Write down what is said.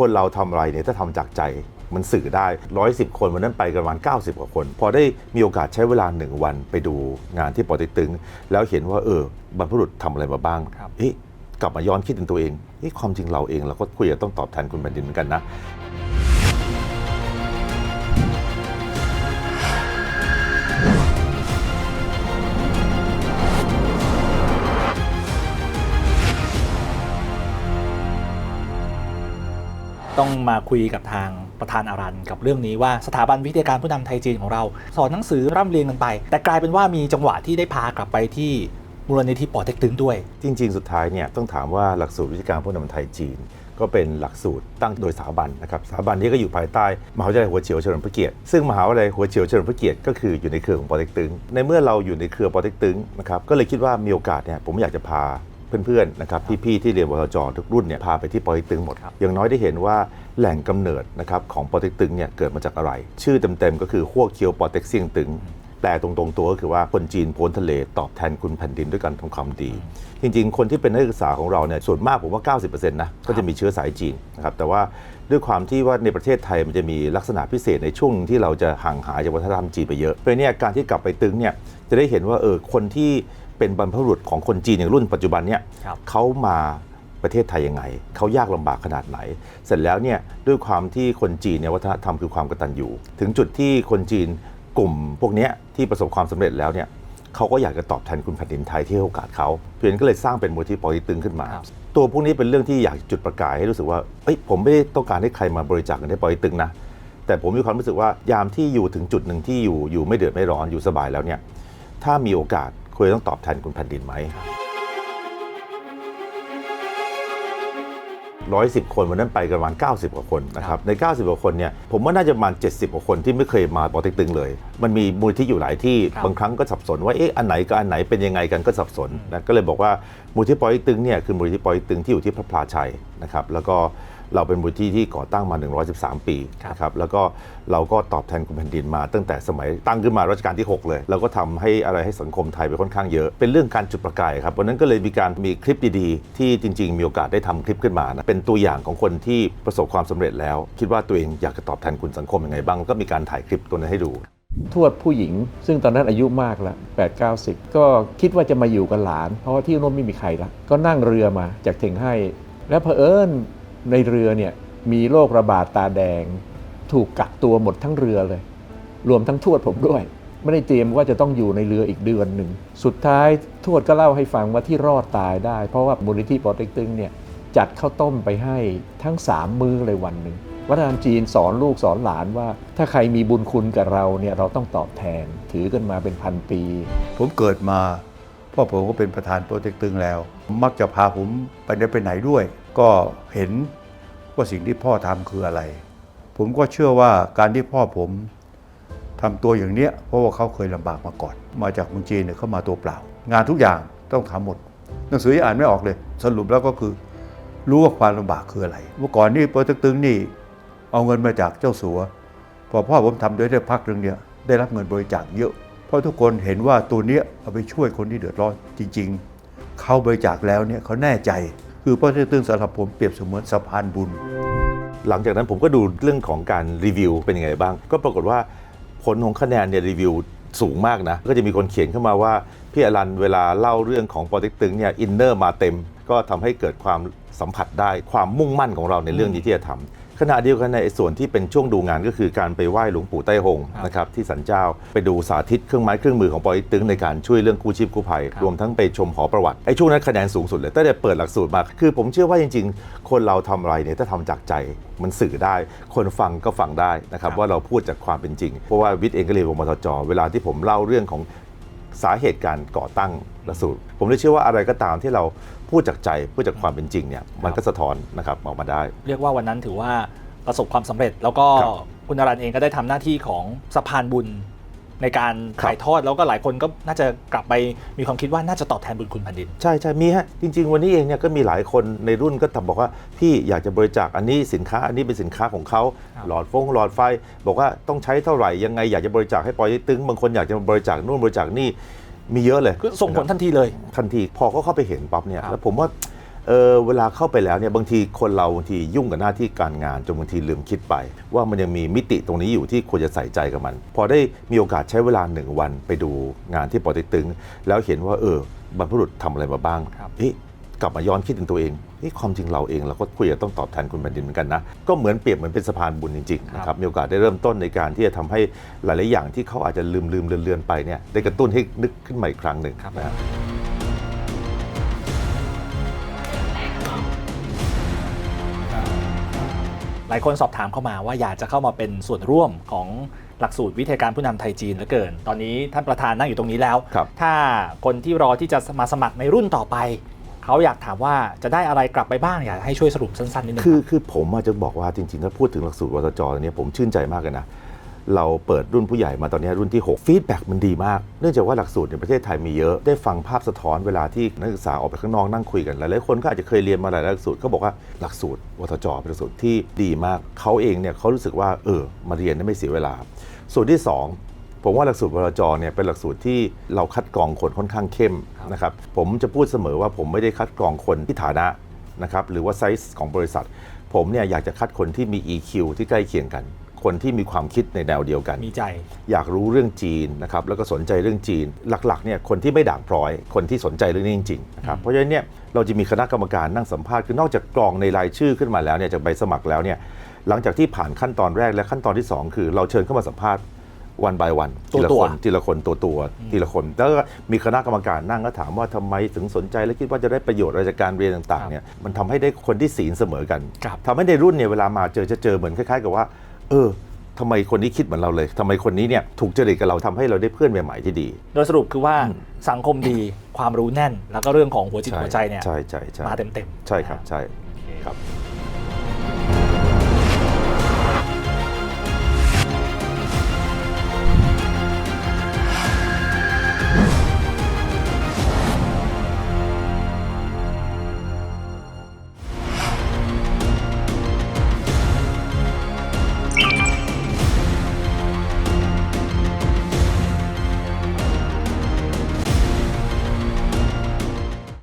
คนเราทำอะไรเนี่ยถ้าทำจากใจมันสื่อได้ร้อยสิบคนวันนั้นไปกันประมาณ 90 กว่าคน พอได้มีโอกาสใช้เวลาหนึ่งวันไปดูงานที่ปอติตึง แล้วเห็นว่าเออบรรพบุรุษทำอะไรมาบ้างเอ๊ะกลับมาย้อนคิดถึงตัวเองเอ๊ะความจริงเราเองเราก็ควรจะต้องตอบแทนคุณแผ่นดินเหมือนกันนะ ต้องมาคุยกับทางประธานอารันกับเรื่องนี้ว่าสถาบันวิทยาการผู้นำไทยจีนของเรา สอนหนังสือร่ำเรียนกันไป แต่กลายเป็นว่ามีจังหวะที่ได้พากลับไปที่มูลนิธิปอเต็กตึงด้วย จริง ๆ สุดท้ายเนี่ยต้องถามว่าหลักสูตรวิชาการผู้นำไทยจีน ก็เป็นหลักสูตรตั้งโดยสถาบันนะครับสถาบันนี้ก็อยู่ภายใต้มหาวิทยาลัยหัวเฉียวเฉลิมพระเกียรติซึ่งมหาวิทยาลัยหัวเฉียวเฉลิมพระเกียรติก็คืออยู่ในเครือของปอเต็กตึงในเมื่อเราอยู่ในเครือปอเต็กตึงนะครับก็เลยคิดว่ามีโอกาสเนี่ยผมอยากจะพา เพื่อนๆนะครับพี่ๆที่เรียนวทจทุกรุ่นเนี่ยพาไปที่ปอเต็กตึงหมดครับอย่างน้อยได้เห็นว่าแหล่งกำเนิดนะครับของปอเต็กตึงเนี่ยเกิดมาจากอะไร ชื่อเต็มๆก็คือขั้วเคียวปอเต็กเซียงตึงแปลตรงๆตัวก็คือว่าคนจีนพ้นทะเลตอบแทนคุณแผ่นดินด้วยการทำความดี จริงๆ คนที่เป็นนักศึกษาของเราเนี่ยส่วนมากผมว่า 90%นะก็จะมีเชื้อสายจีนนะครับแต่ว่าด้วยความที่ว่าในประเทศไทยมันจะมีลักษณะพิเศษในช่วงที่เราจะห่างหายจากวัฒนธรรมจีนไปเยอะเพราะเนี่ยการที่กลับไปตึงเนี่ย จะได้เห็นว่าเออคนที่เป็นบรรพบุรุษของคนจีนอย่างรุ่นปัจจุบันเนี่ยครับ เขามาประเทศไทยยังไง เขายากลำบากขนาดไหน เสร็จแล้วเนี่ยด้วยความที่คนจีนเนี่ยวัฒนธรรมคือความกตัญญูถึงจุดที่คนจีนกลุ่มพวกเนี้ยที่ประสบความสำเร็จแล้วเนี่ยเขาก็อยากจะตอบแทนคุณแผ่นดินไทยที่ให้โอกาสเขาเพียนก็เลยสร้างเป็นมูลที่ปอติตึงขึ้นมา ครับ ตัวพวกนี้เป็นเรื่องที่อยากจุดประกายให้รู้สึกว่าเอ้ยผมไม่ได้ต้องการให้ใครมาบริจาคเงินให้ปอติตึงนะ แต่ผมมีความรู้สึกว่ายามที่อยู่ถึงจุดหนึ่งที่อยู่อยู่ไม่เดือดไม่ร้อนอยู่สบายแล้วเนี่ย ถ้ามีโอกาสควรจะต้องตอบแทนคุณแผ่นดินไหมร้อยสิบคนวันนั้นไปกันประมาณ 90 กว่าคนนะครับใน 90 กว่าคนเนี่ยผมว่าน่าจะประมาณ 70 กว่าคนที่ไม่เคยมาปอเต็กตึงเลย มันมีมูลที่อยู่หลายที่ครับบางครั้งก็สับสนว่าเอ๊ะอันไหนกับอันไหนเป็นยังไงกันก็สับสนนะก็เลยบอกว่ามูลที่ปอเต็กตึงเนี่ยคือมูลที่ปอเต็กตึงที่อยู่ที่พระพลาชัยนะครับแล้วก็ เราเป็นมูลที่ที่ก่อตั้งมา 113 ปีนะครับแล้วก็เราก็ตอบแทนคุณแผ่นดินมา ตั้งแต่สมัยตั้งขึ้นมารัชกาลที่ 6 เลย เราก็ทำให้อะไรให้สังคมไทยไปค่อนข้างเยอะ เป็นเรื่องการจุดประกายครับวันนั้นก็เลยมีการมีคลิปดีๆ ที่จริง ๆ มีโอกาสได้ทำคลิปขึ้นมานะเป็นตัวอย่างของคนที่ประสบความสำเร็จแล้ว คิดว่าตัวเองอยากจะตอบแทนคุณสังคมยังไงบ้าง ก็มีการถ่ายคลิปตัวนั้นให้ดูทวดผู้หญิง ซึ่งตอนนั้นอายุมากแล้ว8 9 0 ก็คิดว่าจะมาอยู่กับหลาน เพราะว่าที่โน้นไม่มีใครละก็นั่งเรือมาจากเถงให้ แล้วเผอิญ ในเรือเนี่ยมีโรคระบาดตาแดง ถูกกักตัวหมดทั้งเรือเลย รวมทั้งทวดผมด้วย ไม่ได้เตรียมว่าจะต้องอยู่ในเรืออีกเดือนหนึ่ง สุดท้ายทวดก็เล่าให้ฟังว่าที่รอดตายได้ เพราะว่ามูลนิธิปอเต็กตึงเนี่ยจัดข้าวต้มไปให้ทั้ง 3 มื้อเลยวันหนึ่งวัฒนธรรมจีนสอนลูกสอนหลานว่า ถ้าใครมีบุญคุณกับเราเนี่ยเราต้องตอบแทน ถือกันมาเป็นพันปี ผมเกิดมา พ่อผมก็เป็นประธานโปรเจกต์ตึงแล้ว มักจะพาผมไปไหนไปไหนด้วย ก็เห็นว่าสิ่งที่พ่อทำคืออะไร ผมก็เชื่อว่าการที่พ่อผมทำตัวอย่างเนี้ยเพราะว่าเขาเคยลำบากมาก่อน มาจากเมืองจีนเนี่ยเขามาตัวเปล่า งานทุกอย่างต้องทำหมด หนังสือยังอ่านไม่ออกเลย สรุปแล้วก็คือรู้ว่าความลำบากคืออะไร เมื่อก่อนนี่โปรเจกต์ตึงนี่เอาเงินมาจากเจ้าสัว พอพ่อผมทำด้วยได้พักหนึ่งเนี่ยได้รับเงินบริจาคเยอะ เพราะทุกคนเห็นว่าตัวเนี้ยเอาไปช่วยคนที่เดือดร้อนจริง ๆ เขาบริจาคแล้วเนี่ยเขาแน่ใจ คือพ่อเจ้าตึงสำหรับผมเปรียบเสมือนสะพานบุญ หลังจากนั้นผมก็ดูเรื่องของการรีวิวเป็นยังไงบ้าง ก็ปรากฏว่าผลของคะแนนเนี่ยรีวิวสูงมากนะ ก็จะมีคนเขียนเข้ามาว่า พี่อรันเวลาเล่าเรื่องของปอเต็กตึงเนี่ยอินเนอร์มาเต็ม ก็ทำให้เกิดความสัมผัสได้ความมุ่งมั่นของเราในเรื่องนี้ที่จะทำ ขณะเดียวกันในส่วนที่เป็นช่วงดูงานก็คือการไปไหว้หลวงปู่ไต้หงครับนะครับที่สันเจ้าไปดูสาธิตเครื่องไม้เครื่องมือของปอเต็กตึงในการช่วยเรื่องกู้ชีพกู้ภัยครับรวมทั้งไปชมหอประวัติไอ้ช่วงนั้นคะแนนสูงสุดเลยตั้งแต่เปิดหลักสูตรมาคือผมเชื่อว่าจริง ๆ คนเราทำอะไรเนี่ยถ้าทำจากใจมันสื่อได้ คนฟังก็ฟังได้นะครับครับว่าเราพูดจากความเป็นจริง เพราะว่าวิทย์เองก็เรียนวงมทจเวลาที่ผมเล่าเรื่องของ สาเหตุการก่อตั้งหลักสูตร ผมเลยเชื่อว่าอะไรก็ตามที่เราพูดจากใจพูดจากความเป็นจริงเนี่ยมันก็สะท้อนนะครับออกมาได้ เรียกว่าวันนั้นถือว่าประสบความสำเร็จแล้วก็ครับคุณอารันเองก็ได้ทำหน้าที่ของสะพานบุญ ในการครับถ่ายทอดแล้วก็หลายคนก็น่าจะกลับไปมีความคิดว่าน่าจะตอบแทนบุญคุณแผ่นดิน ใช่ใช่มีฮะ จริง ๆ วันนี้เองเนี่ยก็มีหลายคนในรุ่นก็ทำบอกว่า พี่อยากจะบริจาคอันนี้สินค้าอันนี้เป็นสินค้าของเขาครับหลอดฟงหลอดไฟ บอกว่าต้องใช้เท่าไหร่ยังไงอยากจะบริจาคให้ปอยตึงบางคนอยากจะบริจาคนู่นบริจาคนี่มีเยอะเลยคือส่งผลทันทีเลยทันทีพอเขาเข้าไปเห็นปั๊บเนี่ยครับแล้วผมว่า เออเวลาเข้าไปแล้วเนี่ยบางทีคนเราบางทียุ่งกับหน้าที่การงานจนบางทีลืมคิดไป ว่ามันยังมีมิติตรงนี้อยู่ที่ควรจะใส่ใจกับมัน พอได้มีโอกาสใช้เวลาหนึ่งวันไปดูงานที่ปอเต็กตึง แล้วเห็นว่าเออบรรพบุรุษทำอะไรมาบ้างครับเอ๊ะกลับมาย้อนคิดถึงตัวเองเอ๊ะความจริงเราเองเราก็ควรจะต้องตอบแทนคุณแผ่นดินเหมือนกันนะ ก็เหมือนเปรียบเหมือนเป็นสะพานบุญจริงๆนะครับ มีโอกาสได้เริ่มต้นในการที่จะทำให้หลาย ๆ อย่างที่เขาอาจจะลืมลืมเลือนเลือนๆไปเนี่ยได้กระตุ้นให้นึกขึ้นมาอีกครั้งหนึ่งนะฮะ หลายคนสอบถามเข้ามาว่าอยากจะเข้ามาเป็นส่วนร่วมของหลักสูตรวิทยาการผู้นำไทยจีนเหลือเกิน ตอนนี้ท่านประธานนั่งอยู่ตรงนี้แล้วครับถ้าคนที่รอที่จะมาสมัครในรุ่นต่อไป เขาอยากถามว่าจะได้อะไรกลับไปบ้างอยากให้ช่วยสรุปสั้นๆนิดนึงคือรับคือผมอาจจะบอกว่าจริงๆ ถ้าพูดถึงหลักสูตรวสจตอนนี้ผมชื่นใจมากเลยนะ เราเปิดรุ่นผู้ใหญ่มาตอนนี้รุ่นที่6ฟีดแบ็กมันดีมาก เนื่องจากว่าหลักสูตรในประเทศไทยมีเยอะ ได้ฟังภาพสะท้อนเวลาที่นักศึกษาออกไปข้างนอกนั่งคุยกัน หลายๆคนก็อาจจะเคยเรียนมาหลายหลักสูตรเขาบอกว่าหลักสูตรวสจเป็นหลักสูตรที่ดีมาก เขาเองเนี่ยเขารู้สึกว่าเออมาเรียนได้ไม่เสียเวลา ส่วนที่สองผมว่าหลักสูตรวรจเนี่ยเป็นหลักสูตรที่เราคัดกรองคนค่อนข้างเข้มนะครับผมจะพูดเสมอว่าผมไม่ได้คัดกรองคนที่ฐานะนะครับหรือว่าไซส์ของบริษัท ผมเนี่ยอยากจะคัดคนที่มี EQ ที่ใกล้เคียงกัน คนที่มีความคิดในแนวเดียวกัน มีใจ อยากรู้เรื่องจีนนะครับแล้วก็สนใจเรื่องจีน หลักๆเนี่ยคนที่ไม่ด่างพร้อย คนที่สนใจเรื่องนี้จริงๆนะครับเพราะฉะนั้นเนี่ยเราจะมีคณะกรรมการนั่งสัมภาษณ์คือนอกจากกรองในรายชื่อขึ้นมาแล้วเนี่ยจากใบสมัครแล้วเนี่ยหลังจากที่ผ่านขั้นตอนแรกและขั้นตอนที่สองคือ เราเชิญเข้ามาสัมภาษณ์วัน by วันตัวทีละตัวคนทีละคนตัวตัวทีละคน แล้วก็มีคณะกรรมการนั่งก็ถามว่าทำไมถึงสนใจและคิดว่าจะได้ประโยชน์อะไรจากการเรียนต่างๆเนี่ยมันทำให้ได้คนที่ศีลเสมอกันครับทำให้ในรุ่นเนี่ยเวลามาเจอจะเจอเหมือนคล้ายๆ กับว่า เออทำไมคนนี้คิดเหมือนเราเลยทำไมคนนี้เนี่ยถูกจริตกับเราทำให้เราได้เพื่อนใหม่ๆที่ดี โดยสรุปคือว่าสังคมดีความรู้แน่น แล้วก็เรื่องของหัวจิตหัวใจเนี่ยใช่ใช่ใช่มาเต็มๆ ใช่ครับนะใช่โอเคครับ